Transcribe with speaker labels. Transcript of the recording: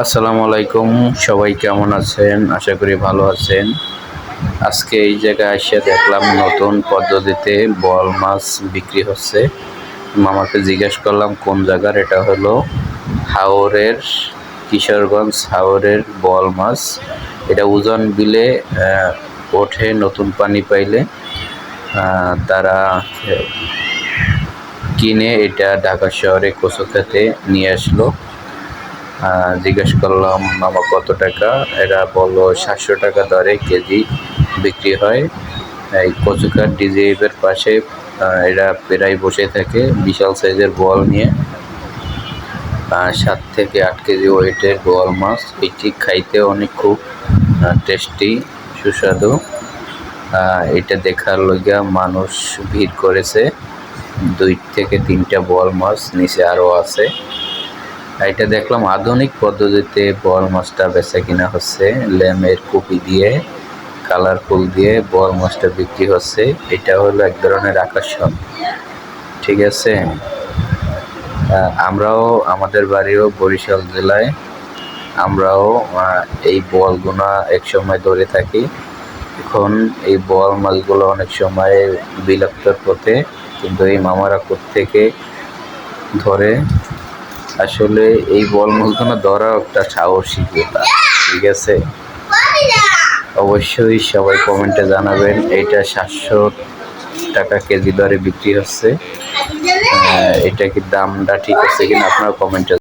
Speaker 1: আসসালামু আলাইকুম, সবাই কেমন আছেন? আশা করি ভালো আছেন। আজকে এই জায়গায় এসে দেখলাম নতুন পদ্ধতিতে বল মাছ বিক্রি হচ্ছে। মামাকে জিজ্ঞেস করলাম, কোন জায়গার? এটা হলো হাওরের, কিশোরগঞ্জ হাওরের বল মাছ। এটা ওজন বিলে ওঠে, নতুন পানি পাইলে তারা কিনে এটা ঢাকা শহরে কচুখাতে নিয়ে আসলো। জিজ্ঞেস করলাম, মামা, কত টাকা? এরা বলল, সাতশো টাকা দরে কেজি বিক্রি হয়। এই কচুকার ডিজিএফের পাশে এরা প্রায় বসে থাকে, বিশাল সাইজের বল নিয়ে। সাত থেকে আট কেজি ওয়েটের বোয়াল মাছ। এটি খাইতে অনেক খুব টেস্টি, সুস্বাদু। এটা দেখার লইগা মানুষ ভিড় করেছে। দুই থেকে তিনটা বল মাছ নিচে আরও আছে। এটা দেখলাম আধুনিক পদ্ধতিতে বোয়াল মাছটা বেচা কিনা হচ্ছে। ল্যামের কপি দিয়ে কালারফুল দিয়ে বোয়াল মাছটা বিক্রি হচ্ছে। এটা হলো এক ধরনের আকর্ষণ। ঠিক আছে? আমরাও আমাদের বাড়িও বরিশাল জেলায় আমরাও এই বলগুনা এক সময় ধরে থাকি। এখন এই বল মাছগুলো অনেক সময় বিলাপ্তর পথে, কিন্তু এই মামারা থেকে ধরে আসলে এই বল মূলধনা ধরা একটা সাহসিকতা ঠিক আছে? অবশ্যই সবাই কমেন্টে জানাবেন এটা সাতশো টাকা কেজি দরে বিক্রি হচ্ছে। আহ, এটা কি দামটা ঠিক আছে কিনা আপনারা কমেন্টে